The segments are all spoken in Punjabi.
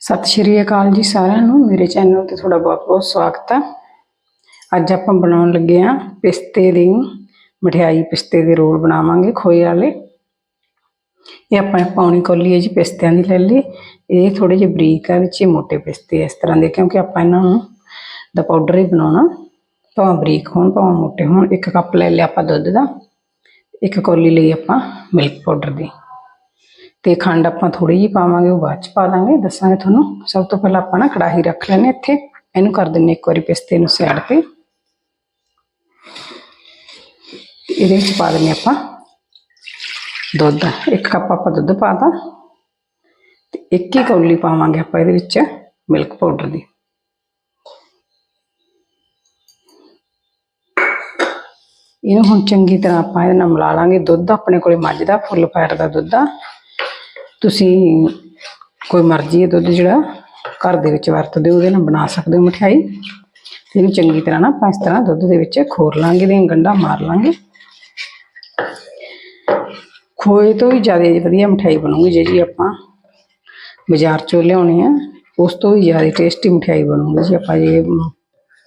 ਸਤਿ ਸ਼੍ਰੀ ਅਕਾਲ ਜੀ ਸਾਰਿਆਂ ਨੂੰ। ਮੇਰੇ ਚੈਨਲ ਤੇ ਤੁਹਾਡਾ ਬਹੁਤ-ਬਹੁਤ ਸਵਾਗਤ ਹੈ। ਅੱਜ ਆਪਾਂ ਬਣਾਉਣ ਲੱਗੇ ਆ ਪਿਸਤੇ ਦੀ ਮਠਿਆਈ, ਪਿਸਤੇ ਦੇ ਰੋਲ ਬਣਾਵਾਂਗੇ ਖੋਏ ਵਾਲੇ। ਇਹ ਆਪਾਂ ਪਾਉਣੀ ਕੋਲੀ ਹੈ ਜੀ ਪਿਸਤਿਆਂ ਦੀ ਲੈ ਲਈ ਇਹ ਥੋੜੇ ਜਿਹੇ ਬਰੀਕ ਆ, ਵਿੱਚ ਇਹ ਮੋٹے ਪਿਸਤੇ ਇਸ ਤਰ੍ਹਾਂ ਦੇ, ਕਿਉਂਕਿ ਆਪਾਂ ਇਹਨਾਂ ਨੂੰ ਦਾ ਪਾਊਡਰ ਹੀ ਬਣਾਉਣਾ। ਭਾਵੇਂ ਬਰੀਕ ਹੋਣ, ਭਾਵੇਂ ਮੋٹے ਹੋਣ, ਇੱਕ ਕੱਪ ਲੈ ਲਿਆ ਆਪਾਂ ਦੁੱਧ ਦਾ। ਇੱਕ ਕੋਲੀ ਲਈ ਆਪਾਂ ਮਿਲਕ ਪਾਊਡਰ ਦੀ। ਤੇ ਖੰਡ ਆਪਾਂ ਥੋੜੀ ਜਿਹੀ ਪਾਵਾਂਗੇ, ਉਹ ਬਾਅਦ ਚ ਪਾ ਦਾਂਗੇ। ਦੱਸਾਂਗੇ ਤੁਹਾਨੂੰ, ਸਭ ਤੋਂ ਪਹਿਲਾਂ ਆਪਾਂ ਨਾ ਕੜਾਹੀ ਰੱਖ ਲੈਣੇ ਇੱਥੇ। ਇਹਨੂੰ ਕਰ ਦਿੰਨੇ ਇੱਕ ਵਾਰੀ ਪਿਸਤੇ ਨੂੰ ਸਾਈਡ ਤੇ। ਤੇ ਇਹਦੇ ਵਿੱਚ ਪਾ ਦਿੰਨੇ ਆਪਾਂ ਦੁੱਧ। ਇੱਕ ਕੱਪ ਆਪਾਂ ਦੁੱਧ ਪਾਤਾ ਤੇ। ਇੱਕ ਹੀ ਕੌਲੀ ਪਾਵਾਂਗੇ ਆਪਾਂ ਇਹਦੇ ਵਿੱਚ ਮਿਲਕ ਪਾਊਡਰ ਦੀ। ਇਹਨੂੰ ਹੁਣ ਚੰਗੀ ਤਰ੍ਹਾਂ ਆਪਾਂ ਇਹਦੇ ਨਾਲ ਮਿਲਾ ਲਾਂਗੇ ਦੁੱਧ। ਆਪਣੇ ਕੋਲੇ ਮੱਝ ਦਾ ਫੁੱਲ ਫੈਟ ਦਾ ਦੁੱਧ ਆ। ਤੁਸੀਂ ਕੋਈ ਮਰਜ਼ੀ ਹੈ ਦੁੱਧ ਜਿਹੜਾ ਘਰ ਦੇ ਵਿੱਚ ਵਰਤਦੇ ਹੋ, ਉਹਦੇ ਨਾਲ ਬਣਾ ਸਕਦੇ ਹੋ ਮਠਿਆਈ। ਇਹਨੂੰ ਚੰਗੀ ਤਰ੍ਹਾਂ ਨਾ ਆਪਾਂ ਇਸ ਤਰ੍ਹਾਂ ਦੁੱਧ ਦੇ ਵਿੱਚ ਖੋਰ ਲਾਂਗੇ ਤੇ ਗੰਢਾ ਮਾਰ ਲਾਂਗੇ। ਖੋਏ ਤੋਂ ਵੀ ਜ਼ਿਆਦਾ ਵਧੀਆ ਮਠਿਆਈ ਬਣੂਗੀ ਜੇ ਜੀ ਆਪਾਂ ਬਾਜ਼ਾਰ ਚੋਂ ਲਿਆਉਣੀ ਆ। ਉਸ ਤੋਂ ਵੀ ਜ਼ਿਆਦਾ ਟੇਸਟੀ ਮਠਿਆਈ ਬਣੂਗੀ ਜੀ, ਆਪਾਂ ਜੇ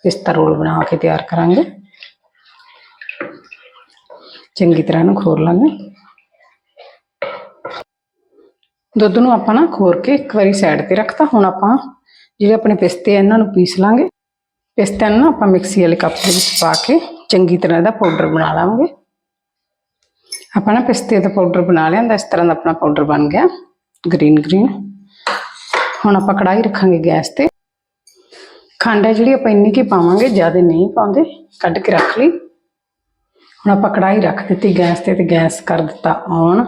ਪਿਸਤਾ ਰੋਲ ਬਣਾ ਕੇ ਤਿਆਰ ਕਰਾਂਗੇ। ਚੰਗੀ ਤਰ੍ਹਾਂ ਨੂੰ ਖੋਰ ਲਾਂਗੇ। ਦੁੱਧ ਨੂੰ ਆਪਾਂ ਨਾ ਖੋਰ ਕੇ ਇੱਕ ਵਾਰੀ ਸਾਈਡ ਤੇ ਰੱਖਤਾ। ਹੁਣ ਆਪਾਂ ਜਿਹੜੇ ਆਪਣੇ ਪਿਸਤੇ ਆ, ਇਹਨਾਂ ਨੂੰ ਪੀਸ ਲਾਂਗੇ। ਪਿਸਤਿਆਂ ਨੂੰ ਨਾ ਆਪਾਂ ਮਿਕਸੀ ਵਾਲੇ ਕੱਪ ਦੇ ਵਿੱਚ ਪਾ ਕੇ ਚੰਗੀ ਤਰ੍ਹਾਂ ਦਾ ਪਾਊਡਰ ਬਣਾ ਲਾਂਗੇ। ਆਪਾਂ ਨਾ ਪਿਸਤੇ ਦਾ ਪਾਊਡਰ ਬਣਾ ਲਿਆਂਦਾ ਇਸ ਤਰ੍ਹਾਂ ਦਾ ਆਪਣਾ ਪਾਊਡਰ ਬਣ ਗਿਆ ਗ੍ਰੀਨ ਗ੍ਰੀਨ ਹੁਣ ਆਪਾਂ ਕੜਾਹੀ ਰੱਖਾਂਗੇ ਗੈਸ ਤੇ। ਖੰਡ ਹੈ ਜਿਹੜੀ ਆਪਾਂ ਇੰਨੀ ਕੀ ਪਾਵਾਂਗੇ, ਜ਼ਿਆਦਾ ਨਹੀਂ ਪਾਉਂਦੇ, ਕੱਢ ਕੇ ਰੱਖ ਲਈ। ਹੁਣ ਆਪਾਂ ਕੜਾਹੀ ਰੱਖ ਦਿੱਤੀ ਗੈਸ ਤੇ ਤੇ ਗੈਸ ਕਰ ਦਿੱਤਾ ਔਨ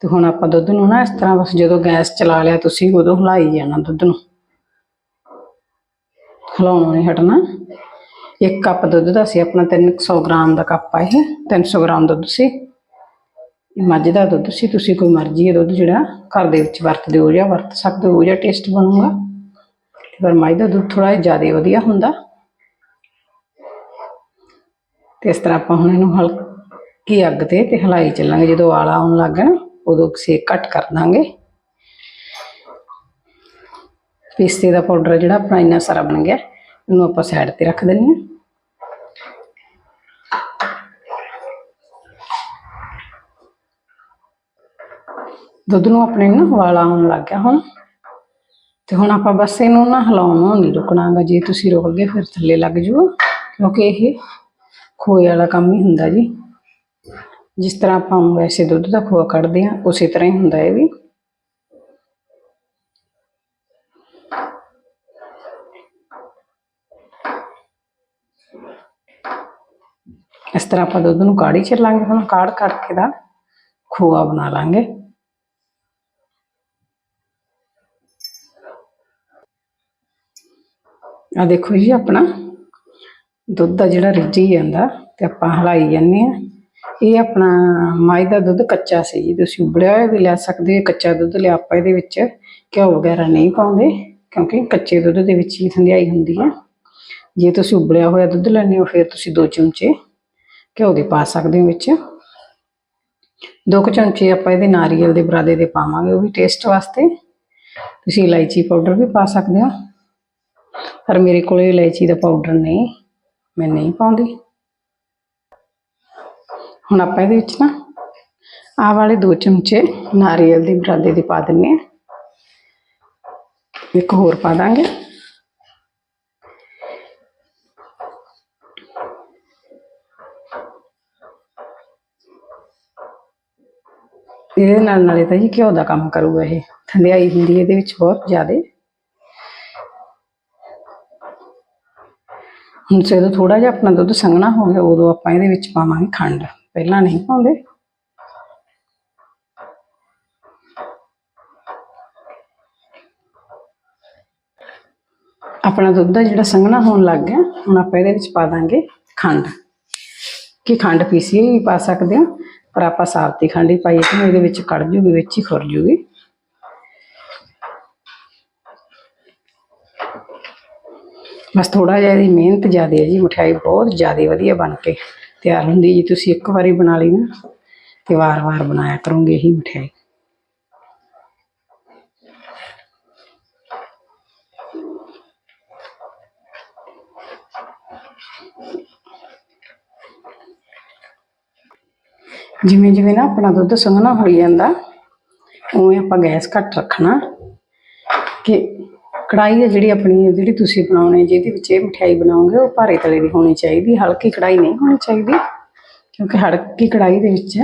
ਤੇ ਹੁਣ ਆਪਾਂ ਦੁੱਧ ਨੂੰ ਨਾ ਇਸ ਤਰ੍ਹਾਂ ਬਸ ਜਦੋਂ ਗੈਸ ਚਲਾ ਲਿਆ ਤੁਸੀਂ ਉਦੋਂ ਹਿਲਾਈ ਜਾਣਾ ਦੁੱਧ ਨੂੰ। ਹਿਲਾਉਣੋਂ ਨਹੀਂ ਹਟਣਾ। ਇੱਕ ਕੱਪ ਦੁੱਧ ਦਾ ਸੀ ਆਪਣਾ 300 ਗ੍ਰਾਮ ਦਾ ਕੱਪ ਆ ਇਹ 300 ਗ੍ਰਾਮ ਦੁੱਧ ਸੀ। ਮੱਝ ਦਾ ਦੁੱਧ ਸੀ, ਤੁਸੀਂ ਕੋਈ ਮਰਜ਼ੀ ਹੈ ਦੁੱਧ ਜਿਹੜਾ ਘਰ ਦੇ ਵਿੱਚ ਵਰਤਦੇ ਹੋ ਜਾਂ ਵਰਤ ਸਕਦੇ ਹੋ ਜਾਂ ਟੇਸਟ ਬਣੂਗਾ। ਪਰ ਮੱਝ ਦਾ ਦੁੱਧ ਥੋੜਾ ਜ਼ਿਆਦਾ ਵਧੀਆ ਹੁੰਦਾ। ਤੇ ਇਸ ਤਰ੍ਹਾਂ ਆਪਾਂ ਹੁਣ ਇਹਨੂੰ ਹਲਕੀ ਅੱਗ ਤੇ ਤੇ ਹਿਲਾਈ ਚੱਲਾਂਗੇ ਜਦੋਂ ਆਲਾ ਆਉਣ ਲੱਗ ਗਿਆ ਨਾ ਉਦੋਂ ਸੇਕ ਘੱਟ ਕਰ ਦਾਂਗੇ। ਪਿਸਤੇ ਦਾ ਪਾਊਡਰ ਜਿਹੜਾ ਆਪਣਾ ਇੰਨਾ ਸਾਰਾ ਬਣ ਗਿਆ ਇਹਨੂੰ ਆਪਾਂ ਸਾਈਡ ਤੇ ਰੱਖ ਦਿੰਦੇ ਹਾਂ। ਦੁੱਧ ਨੂੰ ਆਪਣੇ ਨਾ ਉਬਾਲਾ ਆਉਣ ਲੱਗ ਗਿਆ ਹੁਣ। ਤੇ ਹੁਣ ਆਪਾਂ ਬਸ ਇਹਨੂੰ ਨਾ ਹਿਲਾਉਣਾ ਨਹੀਂ ਰੁਕਣਾਗਾ, ਜੇ ਤੁਸੀਂ ਰੁਕ ਗਏ ਫਿਰ ਥੱਲੇ ਲੱਗ ਜੂ ਕਿਉਂਕਿ ਇਹ ਖੋਏ ਵਾਲਾ ਕੰਮ ਹੀ ਹੁੰਦਾ ਜੀ। ਜਿਸ ਤਰ੍ਹਾਂ ਆਪਾਂ ਵੈਸੇ ਦੁੱਧ ਦਾ ਖੋਆ ਕੱਢਦੇ ਆ ਉਸੇ ਤਰ੍ਹਾਂ ਹੀ ਹੁੰਦਾ ਇਹ ਵੀ। ਇਸ ਤਰ੍ਹਾਂ ਆਪਾਂ ਦੁੱਧ ਨੂੰ ਕਾੜੀ ਚੱਲਾਂਗੇ ਹੁਣ ਕਾੜ ਕੱਢ ਕੇ ਦਾ ਖੋਆ ਬਣਾ ਲਾਂਗੇ। ਆ ਦੇਖੋ ਜੀ ਆਪਣਾ ਦੁੱਧ ਦਾ ਜਿਹੜਾ ਰਿੱਝੀ ਜਾਂਦਾ, ਤੇ ਆਪਾਂ ਹਲਾਈ ਜਾਂਦੇ ਆ ਇਹ ਆਪਣਾ ਮਾਈ ਦਾ ਦੁੱਧ ਕੱਚਾ ਸੀ ਜੀ, ਤੁਸੀਂ ਉਬਲਿਆ ਹੋਇਆ ਵੀ ਲੈ ਸਕਦੇ ਹੋ, ਕੱਚਾ ਦੁੱਧ ਲਿਆ ਆਪਾਂ ਇਹਦੇ ਵਿੱਚ। ਘਿਓ ਵਗੈਰਾ ਨਹੀਂ ਪਾਉਂਦੇ, ਕਿਉਂਕਿ ਕੱਚੇ ਦੁੱਧ ਦੇ ਵਿੱਚ ਹੀ ਠੰਡਾਈ ਹੁੰਦੀ ਹੈ ਜੇ ਤੁਸੀਂ ਉਬਲਿਆ ਹੋਇਆ ਦੁੱਧ ਲੈਣੇ ਹੋ, ਫਿਰ ਤੁਸੀਂ ਦੋ ਚਮਚੇ ਘਿਓ ਦੇ ਪਾ ਸਕਦੇ ਹੋ ਵਿੱਚ। ਦੋ ਕੁ ਚਮਚੇ ਆਪਾਂ ਇਹਦੇ ਨਾਰੀਅਲ ਦੇ ਬਰਾਦੇ ਦੇ ਪਾਵਾਂਗੇ, ਉਹ ਵੀ ਟੇਸਟ ਵਾਸਤੇ। ਤੁਸੀਂ ਇਲਾਇਚੀ ਪਾਊਡਰ ਵੀ ਪਾ ਸਕਦੇ ਹੋ। ਪਰ ਮੇਰੇ ਕੋਲ ਇਲਾਇਚੀ ਦਾ ਪਾਊਡਰ ਨਹੀਂ, ਮੈਂ ਨਹੀਂ ਪਾਉਂਦੀ। ਹੁਣ ਆਪਾਂ ਇਹਦੇ ਵਿੱਚ ਨਾ ਆਹ ਵਾਲੇ ਦੋ ਚਮਚੇ ਨਾਰੀਅਲ ਦੀ ਬਰਾਦੇ ਦੀ ਪਾ ਦਿੰਨੇ ਆ। ਇੱਕ ਹੋਰ ਪਾ ਦਾਂਗੇ। ਇਹਦੇ ਨਾਲ ਨਾਲੇ ਤਾਂ ਜੀ ਘਿਓ ਦਾ ਕੰਮ ਕਰੂਗਾ ਇਹ। ਥੰਡਿਆਈ ਹੁੰਦੀ ਇਹਦੇ ਵਿੱਚ ਬਹੁਤ ਜ਼ਿਆਦਾ। ਹੁਣ ਜਦੋਂ ਥੋੜਾ ਜਿਹਾ ਆਪਣਾ ਦੁੱਧ ਸੰਘਣਾ ਹੋ ਗਿਆ, ਉਦੋਂ ਆਪਾਂ ਇਹਦੇ ਵਿੱਚ ਪਾਵਾਂਗੇ ਖੰਡ। ਪਹਿਲਾਂ ਨਹੀਂ ਪਾਉਂਦੇ। ਆਪਣਾ ਦੁੱਧ ਦਾ ਜਿਹੜਾ ਸੰਘਣਾ ਹੋਣ ਲੱਗ ਗਿਆ, ਹੁਣ ਆਪਾਂ ਇਹਦੇ ਵਿੱਚ ਪਾ ਦਾਂਗੇ ਖੰਡ। ਕਿ ਖੰਡ ਪੀਸੀ ਵੀ ਪਾ ਸਕਦੇ ਹਾਂ ਪਰ ਆਪਾਂ ਸਾਬਤੀ ਖੰਡ ਹੀ ਪਾਈਏ ਕਿ ਇਹਦੇ ਵਿੱਚ ਕੜ ਜੂਗੀ, ਵਿੱਚ ਹੀ ਖੁਰ ਜੂਗੀ। ਬਸ ਥੋੜਾ ਜਿਹਾ ਇਹਦੀ ਮਿਹਨਤ ਜ਼ਿਆਦਾ ਹੈ ਜੀ, ਮਠਿਆਈ ਬਹੁਤ ਜ਼ਿਆਦਾ ਵਧੀਆ ਬਣ ਕੇ। ਤਿਆਰ ਹੁੰਦੀ ਜੀ, ਤੁਸੀਂ ਇੱਕ ਵਾਰੀ ਬਣਾ ਲਈ ਨਾ, ਤੇ ਵਾਰ-ਵਾਰ ਬਣਾਇਆ ਕਰੋਗੇ, ਇਹੀ ਮਠਿਆਈ। ਜਿਵੇਂ ਜਿਵੇਂ ਨਾ ਆਪਣਾ ਦੁੱਧ ਸੰਘਣਾ ਹੋਈ ਜਾਂਦਾ, ਉਵੇਂ ਆਪਾਂ ਗੈਸ ਘੱਟ ਰੱਖਣਾ, ਕਿ ਕੜਾਈ ਹੈ ਜਿਹੜੀ ਆਪਣੀ, ਜਿਹੜੀ ਤੁਸੀਂ ਬਣਾਉਣੇ ਜਿਹਦੇ ਵਿੱਚ ਇਹ ਮਠਿਆਈ ਬਣਾਓਗੇ, ਉਹ ਭਾਰੇ ਤਲੇ ਦੀ ਹੋਣੀ ਚਾਹੀਦੀ, ਹਲਕੀ ਕੜਾਈ ਨਹੀਂ ਹੋਣੀ ਚਾਹੀਦੀ, ਕਿਉਂਕਿ ਹਲਕੀ ਕੜਾਈ ਦੇ ਵਿੱਚ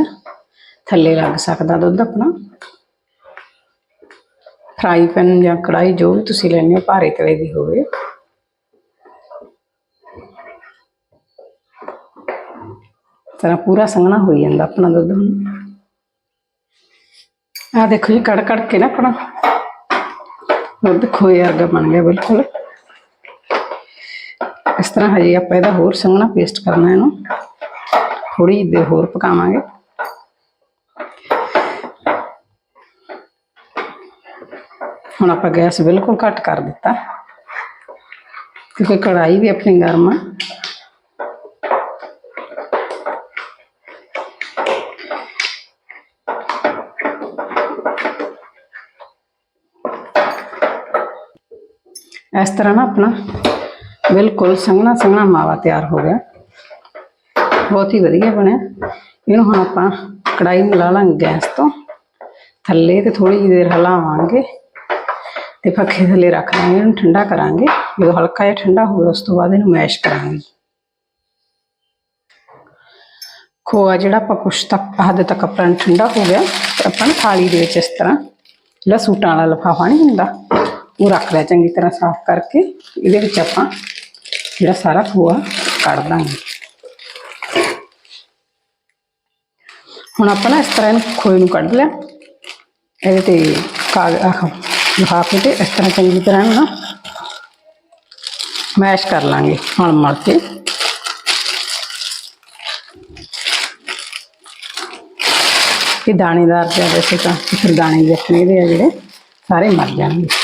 ਥੱਲੇ ਲੱਗ ਸਕਦਾ ਦੁੱਧ ਆਪਣਾ। ਫਰਾਈ ਪੈਨ ਜਾਂ ਕੜਾਈ ਜੋ ਵੀ ਤੁਸੀਂ ਲੈਣੇ ਹੋ, ਭਾਰੇ ਤਲੇ ਦੀ ਹੋਵੇ। ਤਰ੍ਹਾਂ ਪੂਰਾ ਸੰਘਣਾ ਹੋਈ ਜਾਂਦਾ ਆਪਣਾ ਦੁੱਧ। ਹੁਣ ਆ ਦੇਖੋ ਜੀ ਕੜ ਕੜ ਕੇ ਨਾ ਆਪਣਾ। ਦੁੱਧ ਖੋਏ ਵਰਗਾ ਬਣ ਗਿਆ ਬਿਲਕੁਲ। ਇਸ ਤਰ੍ਹਾਂ ਹਜੇ ਆਪਾਂ ਇਹਦਾ ਹੋਰ ਸੰਘਣਾ ਪੇਸਟ ਕਰਨਾ ਇਹਨੂੰ। ਥੋੜੀ ਜਿਹੀ ਦੇਰ ਹੋਰ ਪਕਾਵਾਂਗੇ। ਹੁਣ ਆਪਾਂ ਗੈਸ ਬਿਲਕੁਲ ਘੱਟ ਕਰ ਦਿੱਤਾ। ਕਿਉਂਕਿ ਕੜਾਈ ਵੀ ਆਪਣੀ ਗਰਮ ਆ। ਇਸ ਤਰ੍ਹਾਂ ਨਾ ਆਪਣਾ ਬਿਲਕੁਲ ਸੰਘਣਾ ਸੰਘਣਾ ਮਾਵਾ ਤਿਆਰ ਹੋ ਗਿਆ। ਬਹੁਤ ਹੀ ਵਧੀਆ ਬਣਿਆ। ਇਹਨੂੰ ਹੁਣ ਆਪਾਂ ਕੜਾਈ ਨੂੰ ਲਾ ਲਾਂਗੇ ਗੈਸ ਤੋਂ। ਥੱਲੇ ਤੇ ਥੋੜੀ ਜਿਹੀ ਦੇਰ ਹਲਾਵਾਂਗੇ ਤੇ ਪੱਖੇ ਥੱਲੇ ਰੱਖ ਲਾਂਗੇ। ਇਹਨੂੰ ਠੰਡਾ ਕਰਾਂਗੇ। ਜਦੋਂ ਹਲਕਾ ਜਿਹਾ ਠੰਡਾ ਹੋਵੇ, ਉਸ ਤੋਂ ਬਾਅਦ ਇਹਨੂੰ ਮੈਸ਼ ਕਰਾਂਗੇ। ਖੋਆ ਜਿਹੜਾ ਆਪਾਂ ਕੁਛ ਤੱਕ ਹੱਦ ਤੱਕ ਆਪਣਾ ਠੰਡਾ ਹੋ ਗਿਆ ਆਪਾਂ ਨੂੰ ਥਾਲੀ ਦੇ ਵਿੱਚ ਇਸ ਤਰ੍ਹਾਂ ਜਿਹੜਾ ਸੂਟਾਂ ਵਾਲਾ ਲਿਫਾਫਾ ਨਹੀਂ ਹੁੰਦਾ। ਉਹ ਰੱਖ ਲਿਆ ਚੰਗੀ ਤਰ੍ਹਾਂ ਸਾਫ਼ ਕਰਕੇ ਇਹਦੇ ਵਿੱਚ ਆਪਾਂ ਜਿਹੜਾ ਸਾਰਾ ਖੋਆ ਕੱਢ ਦਾਂਗੇ ਹੁਣ ਆਪਾਂ ਨਾ ਇਸ ਤਰ੍ਹਾਂ ਇਹਨੂੰ ਖੋਏ ਨੂੰ ਕੱਢ ਲਿਆ ਇਹਦੇ ਤੇ ਕਾਗ ਆਹ ਲਿਫਾਫੇ ਤੇ ਇਸ ਤਰ੍ਹਾਂ ਚੰਗੀ ਤਰ੍ਹਾਂ ਇਹਨੂੰ ਨਾ ਮੈਸ਼ ਕਰ ਲਾਂਗੇ ਮਲ ਮਲ ਕੇ ਇਹ ਦਾਣੇਦਾਰ ਜਿਹਾ ਵੈਸੇ ਤਾਂ ਫਿਰ ਦਾਣੇ ਵੀ ਆਪਣੇ ਇਹਦੇ ਆ ਜਿਹੜੇ ਸਾਰੇ ਮਰ ਜਾਣਗੇ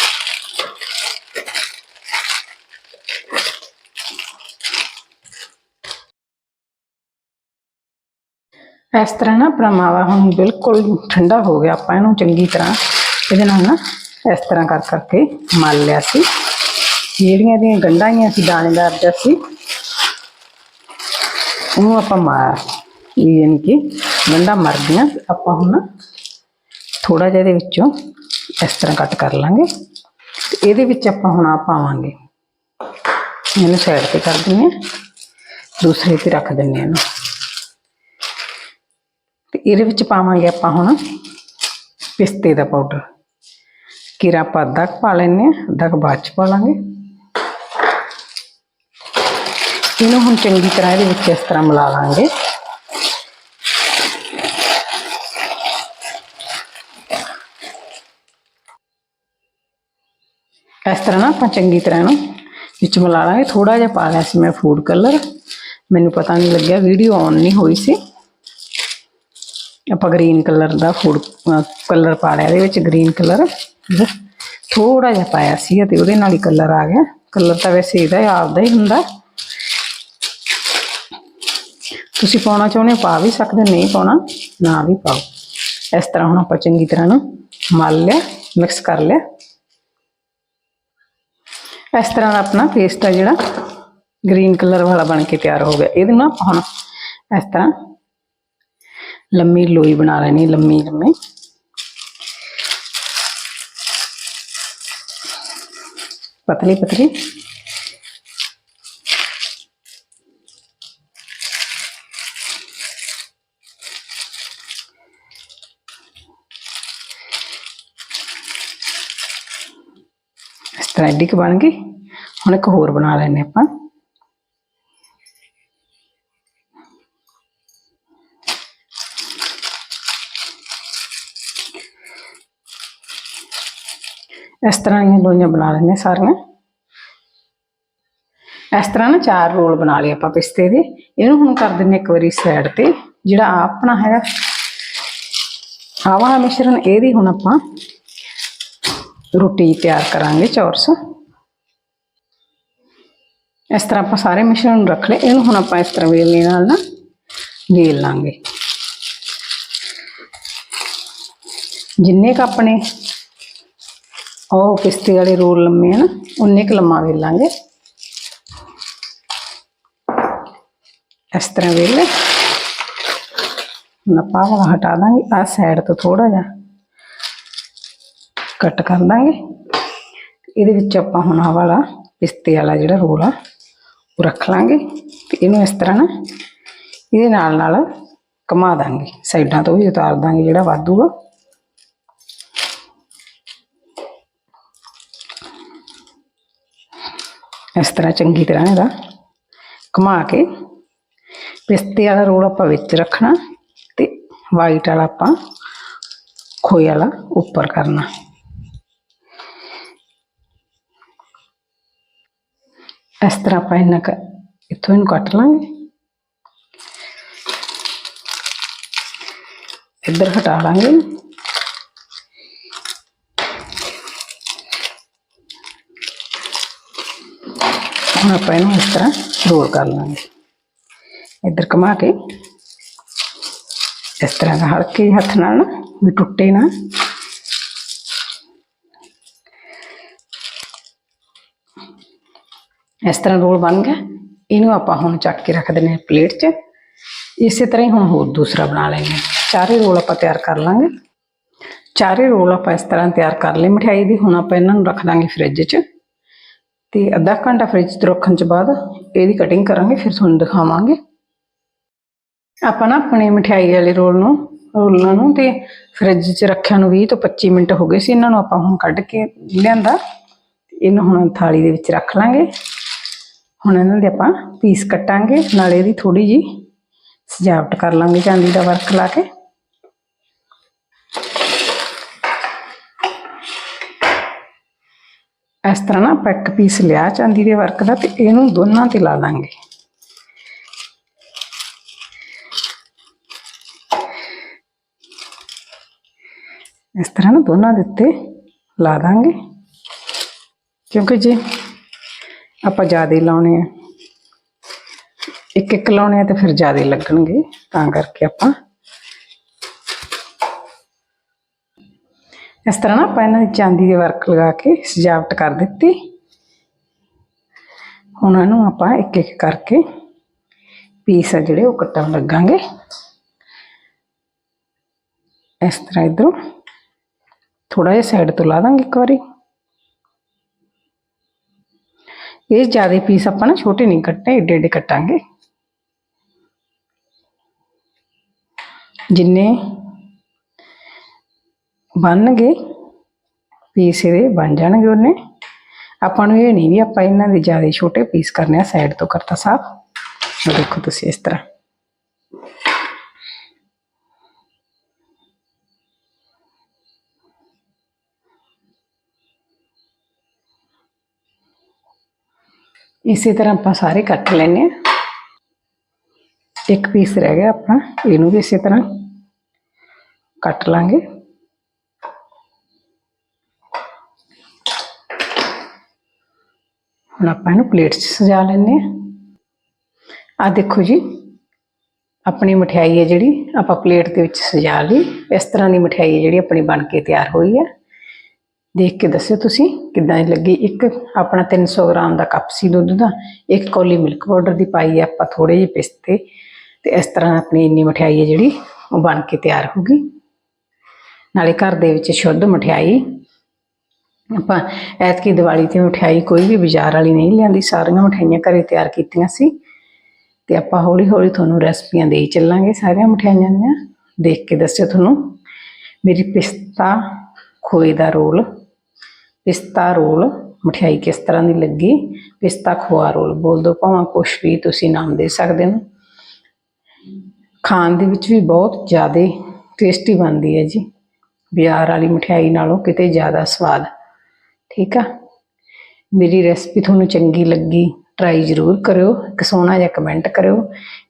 ਇਸ ਤਰ੍ਹਾਂ ਨਾ ਆਪਣਾ ਮਾਵਾ ਹੁਣ ਬਿਲਕੁਲ ਠੰਡਾ ਹੋ ਗਿਆ, ਆਪਾਂ ਇਹਨੂੰ ਚੰਗੀ ਤਰ੍ਹਾਂ ਇਹਦੇ ਨਾਲ ਨਾ ਇਸ ਤਰ੍ਹਾਂ ਕਰ ਕਰਕੇ ਮਲ ਲਿਆ ਸੀ। ਜਿਹੜੀਆਂ ਇਹਦੀਆਂ ਗੰਢਾਂ ਹੀ ਸੀ, ਦਾਣੇਦਾਰ ਜਿਹਾ ਸੀ, ਉਹਨੂੰ ਆਪਾਂ ਮਾਰ ਯਾਨੀ ਕਿ ਗੰਢਾਂ ਮਰ ਗਈਆਂ, ਆਪਾਂ ਹੁਣ ਥੋੜਾ ਜਿਹਾ ਇਹਦੇ ਵਿੱਚੋਂ ਇਸ ਤਰ੍ਹਾਂ ਕੱਟ ਕਰ ਲਾਂਗੇ ਤੇ ਇਹਦੇ ਵਿੱਚ ਆਪਾਂ ਹੁਣ ਆ ਪਾਵਾਂਗੇ। ਇਹਨੂੰ ਸਾਈਡ ਤੇ ਕਰ ਦਿੰਦੇ ਹਾਂ, ਦੂਸਰੇ ਤੇ ਰੱਖ ਦਿੰਦੇ ਹਾਂ ਇਹਨੂੰ। ਇਹਦੇ ਵਿੱਚ ਪਾਵਾਂਗੇ ਆਪਾਂ ਹੁਣ ਪਿਸਤੇ ਦਾ ਪਾਊਡਰ ਕਿਰਾ ਆਪਾਂ ਅੱਧਾ ਕੁ ਪਾ ਲੈਨੇ ਆ ਅੱਧਾ ਕੁ ਬਾਅਦ ਚ ਪਾ ਲਾਂਗੇ। ਇਹਨੂੰ ਹੁਣ ਚੰਗੀ ਤਰ੍ਹਾਂ ਇਹਦੇ ਵਿੱਚ ਇਸ ਤਰ੍ਹਾਂ ਮਿਲਾ ਲਾਂਗੇ। ਇਸ ਤਰ੍ਹਾਂ ਨਾ ਆਪਾਂ ਚੰਗੀ ਤਰ੍ਹਾਂ ਇਹਨੂੰ ਵਿੱਚ ਮਿਲਾ ਲਾਂਗੇ। ਥੋੜਾ ਜਿਹਾ ਪਾ ਲਿਆ ਸੀ ਮੈਂ ਫੂਡ ਕਲਰ ਮੈਨੂੰ ਪਤਾ ਨਹੀਂ ਲੱਗਿਆ ਵੀਡੀਓ ਆਨ ਨਹੀਂ ਹੋਈ ਸੀ। ਆਪਾਂ ਗ੍ਰੀਨ ਕਲਰ ਦਾ ਫੂਡ ਕਲਰ ਪਾ ਲਿਆ, ਇਹਦੇ ਵਿੱਚ ਗ੍ਰੀਨ ਕਲਰ ਥੋੜਾ ਜਿਹਾ ਪਾਇਆ ਸੀ ਤੇ ਉਹਦੇ ਨਾਲ ਹੀ ਕਲਰ ਆ ਗਿਆ। ਕਲਰ ਤਾਂ ਵੈਸੇ ਇਹਦਾ ਆਪਦਾ ਹੀ ਹੁੰਦਾ। ਤੁਸੀਂ ਪਾਉਣਾ ਚਾਹੁੰਦੇ ਹੋ, ਪਾ ਵੀ ਸਕਦੇ ਨਹੀਂ ਪਾਉਣਾ, ਨਾ ਵੀ ਪਾਓ। ਇਸ ਤਰ੍ਹਾਂ ਹੁਣ ਆਪਾਂ ਚੰਗੀ ਤਰ੍ਹਾਂ ਨੂੰ ਮਲ ਲਿਆ ਮਿਕਸ ਕਰ ਲਿਆ। ਇਸ ਤਰ੍ਹਾਂ ਦਾ ਆਪਣਾ ਪੇਸਟ ਆ ਜਿਹੜਾ ਗ੍ਰੀਨ ਕਲਰ ਵਾਲਾ ਬਣ ਕੇ ਤਿਆਰ ਹੋ ਗਿਆ। ਇਹਦੇ ਨਾਲ ਆਪਾਂ ਹੁਣ ਇਸ ਤਰ੍ਹਾਂ ਲੰਮੀ ਲੋਈ ਬਣਾ ਲੈਣੀ ਲੰਮੀ ਲੰਮੀ। ਪਤਲੀ ਪਤਲੀ। ਇਸ ਤਰ੍ਹਾਂ ਐਡੀ ਬਣ ਗਈ। ਹੁਣ ਇੱਕ ਹੋਰ ਬਣਾ ਲੈਣੇ ਆਪਾਂ। ਇਸ ਤਰ੍ਹਾਂ ਦੀਆਂ ਲੋਈਆਂ ਬਣਾ ਲੈਣੇ ਸਾਰੀਆਂ। ਇਸ ਤਰ੍ਹਾਂ ਨਾ ਚਾਰ ਰੋਲ ਬਣਾ ਲਏ ਆਪਾਂ ਪਿਸਤੇ ਦੇ। ਇਹਨੂੰ ਹੁਣ ਕਰ ਦਿੰਨੇ ਇੱਕ ਵਾਰੀ ਸਾਈਡ ਤੇ, ਜਿਹੜਾ ਆਪਣਾ ਹੈਗਾ। ਆਹ ਵਾਲਾ ਮਿਸ਼ਰਣ ਇਹਦੀ ਹੁਣ ਆਪਾਂ ਰੋਟੀ ਤਿਆਰ ਕਰਾਂਗੇ ਚੌਰਸ। ਇਸ ਤਰ੍ਹਾਂ ਆਪਾਂ ਸਾਰੇ ਮਿਸ਼ਰਣ ਨੂੰ ਰੱਖ ਲਏ। ਇਹਨੂੰ ਹੁਣ ਆਪਾਂ ਇਸ ਤਰ੍ਹਾਂ ਵੇਲਣੇ ਨਾਲ ਨਾ ਵੇਲ ਲਾਂਗੇ। ਜਿੰਨੇ ਕ ਆਪਣੇ ਉਹ ਪਿਸਤੇ ਵਾਲੇ ਰੋਲ ਲੰਮੇ ਹਨ ਉਨੇ ਕੁ ਲੰਮਾ ਵੇਲਾਂਗੇ ਇਸ ਤਰ੍ਹਾਂ ਵੇਲ ਹੁਣ ਆਪਾਂ ਵਾਲਾ ਹਟਾ ਦਾਂਗੇ ਆ ਸਾਈਡ ਤੋਂ ਥੋੜਾ ਜਿਹਾ ਕੱਟ ਕਰ ਦਾਂਗੇ। ਇਹਦੇ ਵਿੱਚ ਆਪਾਂ ਹੁਣ ਆਹ ਵਾਲਾ ਪਿਸਤੇ ਵਾਲਾ ਜਿਹੜਾ ਰੋਲ ਆ, ਉਹ ਰੱਖ ਲਾਂਗੇ ਤੇ ਇਹਨੂੰ ਇਸ ਤਰ੍ਹਾਂ ਨਾ ਇਹਦੇ ਨਾਲ ਨਾਲ ਘੁਮਾ ਦਾਂਗੇ। ਸਾਈਡਾਂ ਤੋਂ ਵੀ ਉਤਾਰ ਦਾਂਗੇ ਜਿਹੜਾ ਵਾਧੂ ਇਸ ਤਰ੍ਹਾਂ ਚੰਗੀ ਤਰ੍ਹਾਂ ਇਹਦਾ ਘੁਮਾ ਕੇ ਪਿਸਤੇ ਵਾਲਾ ਰੋਲ ਆਪਾਂ ਵਿੱਚ ਰੱਖਣਾ ਤੇ ਵਾਈਟ ਵਾਲਾ ਆਪਾਂ ਖੋਏ ਵਾਲਾ ਉੱਪਰ ਕਰਨਾ। ਇਸ ਤਰ੍ਹਾਂ ਆਪਾਂ ਇਹਨਾਂ ਕ ਇੱਥੋਂ ਇਹਨੂੰ ਕੱਟ ਲਾਂਗੇ। ਇੱਧਰ ਹਟਾ ਲਾਂਗੇ। ਹੁਣ ਆਪਾਂ ਇਹਨੂੰ ਇਸ ਤਰ੍ਹਾਂ ਰੋਲ ਕਰ ਲਾਂਗੇ। ਇੱਧਰ ਘੁਮਾ ਕੇ। ਇਸ ਤਰ੍ਹਾਂ ਦਾ ਹਲਕੇ ਹੱਥ ਨਾਲ ਨਾ, ਵੀ ਟੁੱਟੇ ਨਾ। ਇਸ ਤਰ੍ਹਾਂ ਰੋਲ ਬਣ ਗਿਆ। ਇਹਨੂੰ ਆਪਾਂ ਹੁਣ ਚੱਕ ਕੇ ਰੱਖ ਦਿੰਦੇ ਹਾਂ ਪਲੇਟ 'ਚ। ਇਸੇ ਤਰ੍ਹਾਂ ਹੀ ਹੁਣ ਹੋਰ ਦੂਸਰਾ ਬਣਾ ਲੈਂਗੇ ਚਾਰੇ ਰੋਲ ਆਪਾਂ ਤਿਆਰ ਕਰ ਲਾਂਗੇ। ਚਾਰੇ ਰੋਲ ਆਪਾਂ ਇਸ ਤਰ੍ਹਾਂ ਤਿਆਰ ਕਰ ਲਏ। ਮਠਿਆਈ ਦੀ ਹੁਣ ਆਪਾਂ ਇਹਨਾਂ ਨੂੰ ਰੱਖ ਦਾਂਗੇ ਫ੍ਰਿਜ 'ਚ। ਤੇ ਅੱਧਾ ਘੰਟਾ ਫ੍ਰਿਜ 'ਚ ਰੱਖਣ ਤੋਂ ਬਾਅਦ ਇਹਦੀ ਕਟਿੰਗ ਕਰਾਂਗੇ, ਫਿਰ ਤੁਹਾਨੂੰ ਦਿਖਾਵਾਂਗੇ। ਆਪਾਂ ਨਾ ਆਪਣੇ ਮਠਿਆਈ ਵਾਲੇ ਰੋਲ ਨੂੰ, ਰੋਲਾਂ ਨੂੰ ਤੇ ਫ੍ਰਿਜ 'ਚ ਰੱਖਿਆ ਨੂੰ 20 ਤੋਂ 25 ਮਿੰਟ ਹੋ ਗਏ ਸੀ, ਇਹਨਾਂ ਨੂੰ ਆਪਾਂ ਹੁਣ ਕੱਢ ਕੇ ਲਿਆਂਦਾ। ਇਹਨੂੰ ਹੁਣ ਥਾਲੀ ਦੇ ਵਿੱਚ ਰੱਖ ਲਾਂਗੇ। ਹੁਣ ਇਹਨਾਂ ਦੇ ਆਪਾਂ ਪੀਸ ਕੱਟਾਂਗੇ, ਨਾਲੇ ਇਹਦੀ ਥੋੜੀ ਜੀ ਸਜਾਵਟ ਕਰ ਲਾਂਗੇ ਚਾਂਦੀ ਦਾ ਵਰਕ ਲਾ ਕੇ। ਇਸ ਤਰ੍ਹਾਂ ਨਾ ਆਪਾਂ ਇੱਕ ਪੀਸ ਲਿਆ, ਚਾਂਦੀ ਦੇ ਵਰਕ ਦਾ ਤੇ ਇਹਨੂੰ ਦੋਨਾਂ ਤੇ ਲਾ ਲਾਂਗੇ ਇਸ ਤਰ੍ਹਾਂ ਨਾ ਦੋਨਾਂ ਦੇ ਉੱਤੇ ਲਾ ਦਾਂਗੇ। ਕਿਉਂਕਿ ਜੇ ਆਪਾਂ ਜ਼ਿਆਦਾ ਲਾਉਣੇ ਆ ਇੱਕ ਇੱਕ ਲਾਉਣੇ ਆ ਤਾਂ ਫਿਰ ਜ਼ਿਆਦਾ ਲੱਗਣਗੇ, ਤਾਂ ਕਰਕੇ ਆਪਾਂ ਇਸ ਤਰ੍ਹਾਂ ਨਾ ਆਪਾਂ ਇਹਨਾਂ ਦੀ ਚਾਂਦੀ ਦੇ ਵਰਕ ਲਗਾ ਕੇ ਸਜਾਵਟ ਕਰ ਦਿੱਤੀ। ਹੁਣ ਇਹਨੂੰ ਆਪਾਂ ਇੱਕ ਇੱਕ ਕਰਕੇ ਪੀਸ ਆ ਜਿਹੜੇ ਉਹ ਕੱਟਣ ਲੱਗਾਂਗੇ। ਇਸ ਤਰ੍ਹਾਂ ਇਧਰੋਂ ਥੋੜਾ ਜਿਹਾ ਸਾਈਡ ਤੋਂ ਲਾ ਦਾਂਗੇ ਇੱਕ ਵਾਰੀ। ਇਹ ਜ਼ਿਆਦਾ ਪੀਸ ਆਪਾਂ ਨਾ ਛੋਟੇ ਨਹੀਂ ਕੱਟੇ ਏਡੇ ਏਡੇ ਕੱਟਾਂਗੇ। ਜਿੰਨੇ ਬਣਨਗੇ ਪੀਸ ਇਹਦੇ ਬਣ ਜਾਣਗੇ ਉਹਨੇ। ਆਪਾਂ ਨੂੰ ਇਹ ਨਹੀਂ ਵੀ ਆਪਾਂ ਇਹਨਾਂ ਦੇ ਜ਼ਿਆਦਾ ਛੋਟੇ ਪੀਸ ਕਰਨੇ ਆ ਸਾਈਡ ਤੋਂ ਕਰਤਾ ਸਾਫ਼। ਦੇਖੋ ਤੁਸੀਂ ਇਸ ਤਰ੍ਹਾਂ। ਇਸੇ ਤਰ੍ਹਾਂ ਆਪਾਂ ਸਾਰੇ ਕੱਟ ਲੈਣੇ ਆ ਇੱਕ ਪੀਸ ਰਹਿ ਗਿਆ ਆਪਣਾ, ਇਹਨੂੰ ਵੀ ਇਸੇ ਤਰ੍ਹਾਂ ਕੱਟ ਲਾਂਗੇ। ਹੁਣ ਆਪਾਂ ਇਹਨੂੰ ਪਲੇਟ 'ਚ ਸਜਾ ਲੈਣੇ ਆ ਆ ਦੇਖੋ ਜੀ, ਆਪਣੀ ਮਠਿਆਈ ਹੈ ਜਿਹੜੀ, ਆਪਾਂ ਪਲੇਟ ਦੇ ਵਿੱਚ ਸਜਾ ਲਈ। ਇਸ ਤਰ੍ਹਾਂ ਦੀ ਮਠਿਆਈ ਹੈ ਜਿਹੜੀ ਆਪਣੀ ਬਣ ਕੇ ਤਿਆਰ ਹੋਈ ਹੈ। ਦੇਖ ਕੇ ਦੱਸਿਓ ਤੁਸੀਂ, ਕਿੱਦਾਂ ਦੀ ਲੱਗੀ। ਇੱਕ ਆਪਣਾ 300 ਗ੍ਰਾਮ ਦਾ ਕੱਪ ਸੀ ਦੁੱਧ ਦਾ, ਇੱਕ ਕੌਲੀ ਮਿਲਕ ਪਾਊਡਰ ਦੀ ਪਾਈ ਹੈ ਆਪਾਂ ਥੋੜੇ ਜਿਹੇ ਪਿਸਤੇ। ਤੇ ਇਸ ਤਰ੍ਹਾਂ ਆਪਣੀ ਇੰਨੀ ਮਠਿਆਈ ਹੈ ਜਿਹੜੀ, ਉਹ ਬਣ ਕੇ ਤਿਆਰ ਹੋ ਗਈ। ਨਾਲੇ ਘਰ ਦੇ ਵਿੱਚ ਸ਼ੁੱਧ ਮਠਿਆਈ ਆਪਾਂ ਐਤਕੀ ਦੀਵਾਲੀ ਤੇ ਮਠਿਆਈ ਕੋਈ ਵੀ ਬਾਜ਼ਾਰ ਵਾਲੀ ਨਹੀਂ ਲਿਆਂਦੀ, ਸਾਰੀਆਂ ਮਠਿਆਈਆਂ ਘਰੇ ਤਿਆਰ ਕੀਤੀਆਂ ਸੀ। ਤੇ ਆਪਾਂ ਹੌਲੀ ਹੌਲੀ ਤੁਹਾਨੂੰ ਰੈਸਪੀਆਂ ਦੇਈ ਚੱਲਾਂਗੇ ਸਾਰੀਆਂ ਮਠਿਆਈਆਂ ਦੀਆਂ। ਦੇਖ ਕੇ ਦੱਸਿਓ ਤੁਹਾਨੂੰ। ਮੇਰੀ ਪਿਸਤਾ ਖੋਏ ਦਾ ਰੋਲ। ਪਿਸਤਾ ਰੋਲ ਮਠਿਆਈ ਕਿਸ ਤਰ੍ਹਾਂ ਦੀ ਲੱਗੀ? ਪਿਸਤਾ ਖੋਆ ਰੋਲ। ਬੋਲ ਦੋ ਭਾਵੇਂ ਕੁਛ ਵੀ ਤੁਸੀਂ ਨਾਮ ਦੇ ਸਕਦੇ ਹੋ। ਖਾਣ ਦੇ ਵਿੱਚ ਵੀ ਬਹੁਤ ਜ਼ਿਆਦਾ ਟੇਸਟੀ ਬਣਦੀ ਹੈ ਜੀ। ਬਾਜ਼ਾਰ ਵਾਲੀ ਮਠਿਆਈ ਨਾਲੋਂ ਕਿਤੇ ਜ਼ਿਆਦਾ ਸਵਾਦ। ਠੀਕ ਆ? ਮੇਰੀ ਰੈਸਪੀ ਤੁਹਾਨੂੰ ਚੰਗੀ ਲੱਗੀ ਟਰਾਈ ਜ਼ਰੂਰ ਕਰਿਓ, ਇੱਕ ਸੋਹਣਾ ਜਿਹਾ ਕਮੈਂਟ ਕਰਿਓ।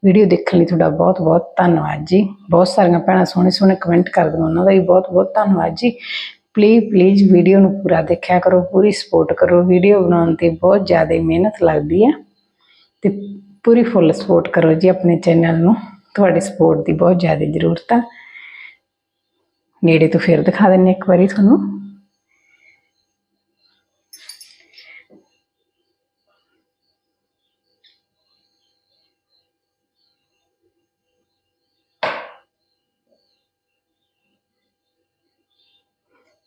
ਵੀਡੀਓ ਦੇਖਣ ਲਈ ਤੁਹਾਡਾ ਬਹੁਤ ਬਹੁਤ ਧੰਨਵਾਦ ਜੀ। ਬਹੁਤ ਸਾਰੀਆਂ ਭੈਣਾਂ ਸੋਹਣੇ ਸੋਹਣੇ ਕਮੈਂਟ ਕਰਦੀਆਂ, ਉਹਨਾਂ ਦਾ ਵੀ ਬਹੁਤ ਬਹੁਤ ਧੰਨਵਾਦ ਜੀ। ਪਲੀਜ਼ ਪਲੀਜ਼ ਵੀਡੀਓ ਨੂੰ ਪੂਰਾ ਦੇਖਿਆ ਕਰੋ, ਪੂਰੀ ਸਪੋਰਟ ਕਰੋ। ਵੀਡੀਓ ਬਣਾਉਣ ਤੇ ਬਹੁਤ ਜ਼ਿਆਦਾ ਮਿਹਨਤ ਲੱਗਦੀ ਆ। ਤੇ ਪੂਰੀ ਫੁੱਲ ਸਪੋਰਟ ਕਰੋ ਜੀ ਆਪਣੇ ਚੈਨਲ ਨੂੰ। ਤੁਹਾਡੀ ਸਪੋਰਟ ਦੀ ਬਹੁਤ ਜ਼ਿਆਦਾ ਜ਼ਰੂਰਤ ਆ। ਨੇੜੇ ਤੋਂ ਫਿਰ ਦਿਖਾ ਦਿੰਨੇ ਇੱਕ ਵਾਰੀ ਤੁਹਾਨੂੰ।